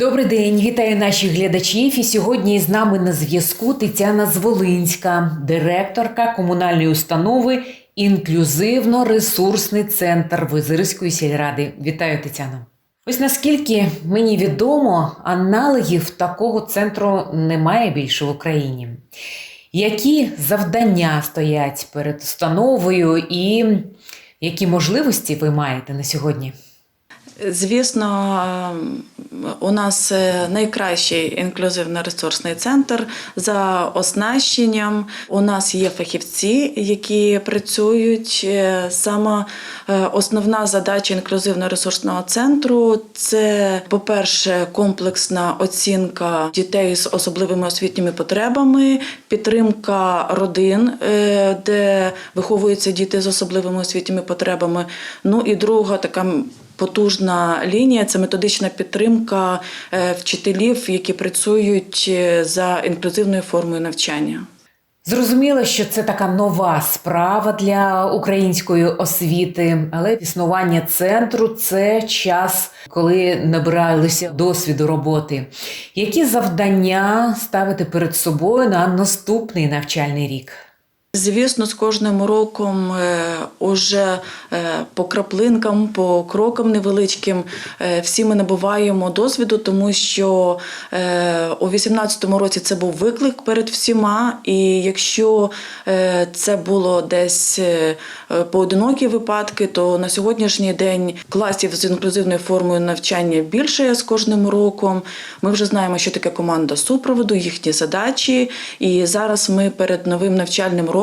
Добрий день, вітаю наших глядачів. І сьогодні з нами на зв'язку Тетяна Зволинська, директорка комунальної установи Інклюзивно-ресурсний центр Визирської сільради. Вітаю, Тетяна. Ось наскільки мені відомо, аналогів такого центру немає більше в Україні. Які завдання стоять перед установою і які можливості ви маєте на сьогодні? Звісно, у нас е, найкращий інклюзивно-ресурсний центр за оснащенням. У нас є фахівці, які працюють. Е, Сама е, основна задача інклюзивно-ресурсного центру це, по-перше, комплексна оцінка дітей з особливими освітніми потребами, підтримка родин, де виховуються діти з особливими освітніми потребами. Ну і друга така потужна лінія це методична підтримка е, вчителів, які працюють е, за інклюзивною формою навчання. Зрозуміло, що це така нова справа для української освіти, але існування центру це час, коли набиралися досвіду роботи. Які завдання ставити перед собою на наступний навчальний рік? Звісно, з кожним роком е, уже е, по краплинкам, по крокам невеличким е, всі ми набуваємо досвіду, тому що у 2018 році це був виклик перед всіма. І якщо це було десь поодинокі випадки, то на сьогоднішній день класів з інклюзивною формою навчання більше з кожним роком. Ми вже знаємо, що таке команда супроводу, їхні задачі. І зараз ми перед новим навчальним роком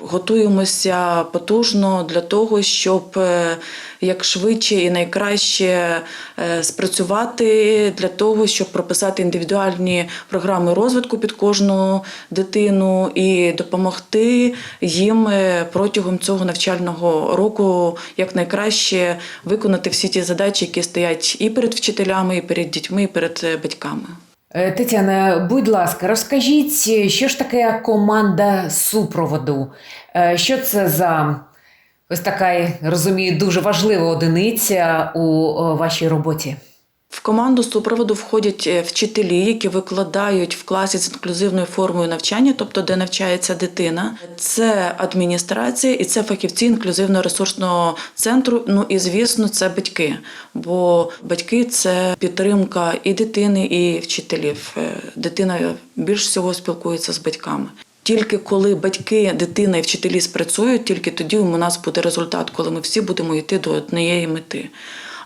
готуємося потужно для того, щоб е, як швидше і найкраще е, спрацювати для того, щоб прописати індивідуальні програми розвитку під кожну дитину і допомогти їм е, протягом цього навчального року якнайкраще виконати всі ті задачі, які стоять і перед вчителями, і перед дітьми, і перед батьками. Е, Тетяна, будь ласка, розкажіть, що ж таке команда супроводу? Е, Що це за ось така, розумію, дуже важлива одиниця у вашій роботі? В команду супроводу входять е, вчителі, які викладають в класі з інклюзивною формою навчання, тобто де навчається дитина. Це адміністрація і це фахівці інклюзивно-ресурсного центру. Ну і звісно, це батьки. Бо батьки це підтримка і дитини, і вчителів. Е, Дитина більш всього спілкується з батьками. Тільки коли батьки, дитина і вчителі спрацюють, тільки тоді у нас буде результат, коли ми всі будемо йти до однієї мети.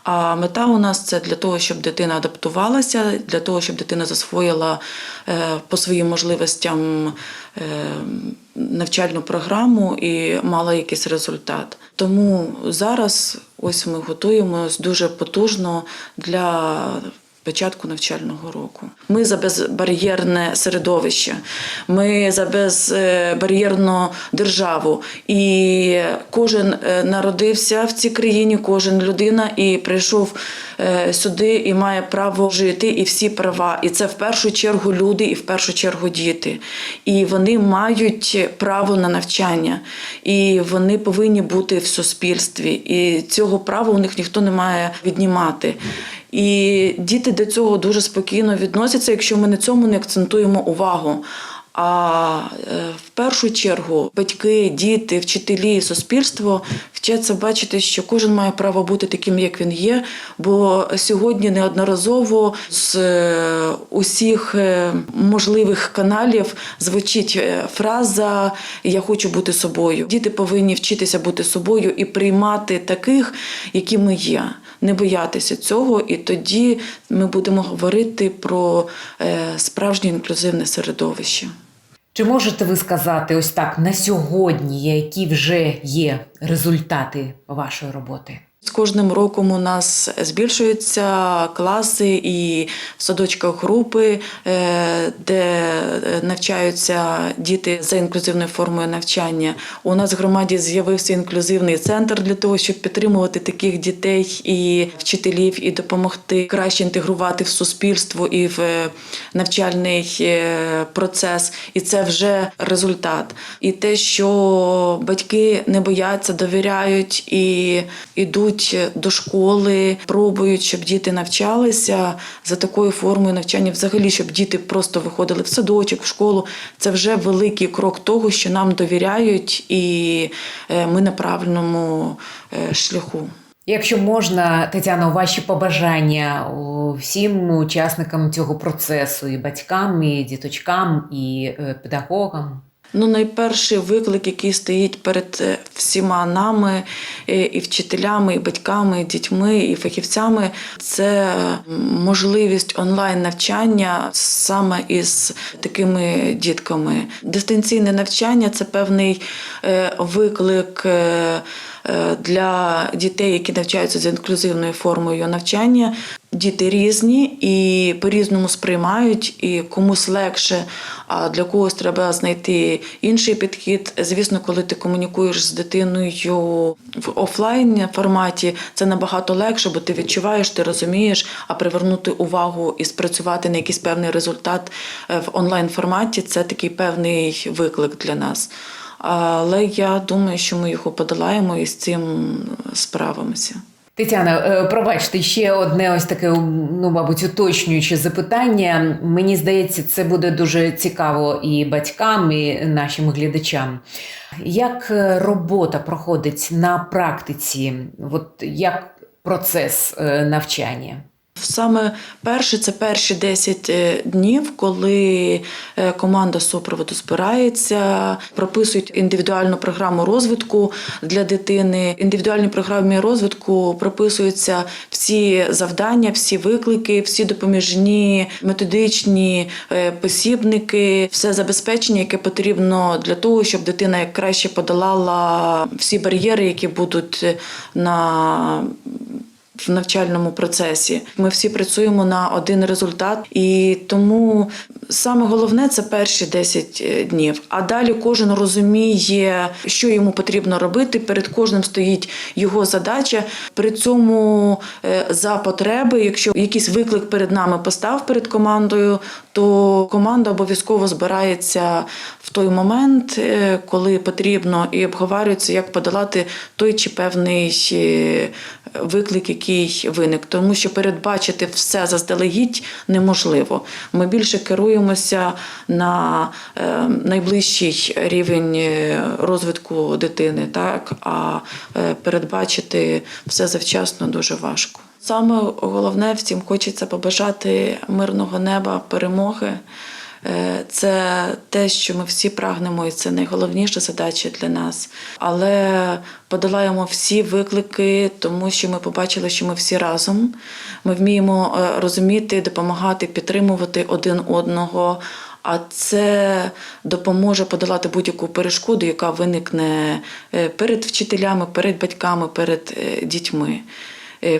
А мета у нас це для того, щоб дитина адаптувалася, для того, щоб дитина засвоїла е, по своїм можливостям е, навчальну програму і мала якийсь результат. Тому зараз ось ми готуємось дуже потужно для початку навчального року. Ми за безбар'єрне середовище, ми за безбар'єрну державу. І кожен е, народився в цій країні, кожен людина і прийшов е, сюди і має право жити, і всі права. І це в першу чергу люди, і в першу чергу діти. І вони мають право на навчання, і вони повинні бути в суспільстві. І цього права у них ніхто не має віднімати. І діти до цього дуже спокійно відносяться, якщо ми на цьому не акцентуємо увагу. А е, в першу чергу батьки, діти, вчителі, суспільство вчаться бачити, що кожен має право бути таким, як він є. Бо сьогодні неодноразово з е, усіх е, можливих каналів звучить фраза Я хочу бути собою. Діти повинні вчитися бути собою і приймати таких, які ми є. Не боятися цього, і тоді ми будемо говорити про справжнє інклюзивне середовище. Чи можете ви сказати ось так на сьогодні, які вже є результати вашої роботи? З кожним роком у нас збільшуються класи і в садочках групи, е, де навчаються діти за інклюзивною формою навчання. У нас в громаді з'явився інклюзивний центр для того, щоб підтримувати таких дітей і вчителів, і допомогти краще інтегрувати в суспільство і в навчальний е, процес. І це вже результат. І те, що батьки не бояться, довіряють і йдуть йдуть до школи, пробують, щоб діти навчалися за такою формою навчання, взагалі, щоб діти просто виходили в садочок, в школу. Це вже великий крок того, що нам довіряють, і е, ми на правильному е, шляху. Якщо можна, Тетяно, ваші побажання всім учасникам цього процесу, і батькам, і діточкам, і е, педагогам. Ну, найперший виклик, який стоїть перед е, всіма нами, е, і вчителями, і батьками, і дітьми, і фахівцями, це можливість онлайн навчання саме із такими дітками. Дистанційне навчання це певний е, виклик. Е, Для дітей, які навчаються за інклюзивною формою навчання, діти різні і по-різному сприймають, і комусь легше, а для когось треба знайти інший підхід. Звісно, коли ти комунікуєш з дитиною в офлайн форматі, це набагато легше, бо ти відчуваєш, ти розумієш, а привернути увагу і спрацювати на якийсь певний результат е, в онлайн форматі це такий певний виклик для нас. Але я думаю, що ми його подолаємо і з цим справимося. Тетяна, е, пробачте, ще одне ось таке, ну, мабуть, уточнююче запитання. Мені здається, це буде дуже цікаво і батькам, і нашим глядачам. Як е, робота проходить на практиці? От як процес е, навчання? Саме перше це перші 10 е, днів, коли е, команда супроводу збирається, прописують індивідуальну програму розвитку для дитини. В індивідуальній програмі розвитку прописуються всі завдання, всі виклики, всі допоміжні методичні е, посібники, все забезпечення, яке потрібно для того, щоб дитина краще подолала всі бар'єри, які будуть на в навчальному процесі. Ми всі працюємо на один результат, і тому саме головне це перші 10 днів. А далі кожен розуміє, що йому потрібно робити. Перед кожним стоїть його задача. При цьому е, за потреби, якщо якийсь виклик перед нами постав перед командою, то команда обов'язково збирається в той момент, е, коли потрібно, і обговорюється, як подолати той чи певний е, виклик, який виник, тому що передбачити все заздалегідь неможливо. Ми більше керуємося на е, найближчий рівень е, розвитку дитини, так а е, передбачити все завчасно дуже важко. Саме головне всім хочеться побажати мирного неба, перемоги. Е, Це те, що ми всі прагнемо, і це найголовніша задача для нас. Але подолаємо всі виклики, тому що ми побачили, що ми всі разом. Ми вміємо е, розуміти, допомагати, підтримувати один одного. А це допоможе подолати будь-яку перешкоду, яка виникне е, перед вчителями, перед батьками, перед дітьми,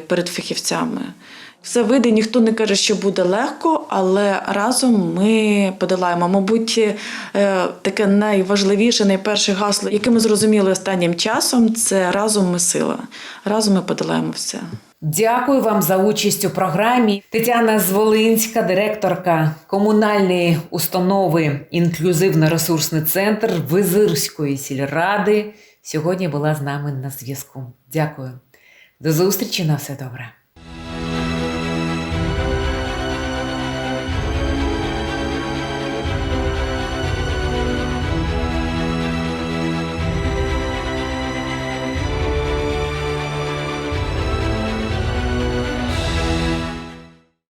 перед фахівцями. Все вийде, ніхто не каже, що буде легко, але разом ми подолаємо. Мабуть, е, таке найважливіше, найперше гасло, яке ми зрозуміли останнім часом, це разом ми сила. Разом ми подолаємо все. Дякую вам за участь у програмі. Тетяна Зволинська, директорка комунальної установи Інклюзивно-ресурсний центр Визирської сільради, сьогодні була з нами на зв'язку. Дякую. До зустрічі на все добре.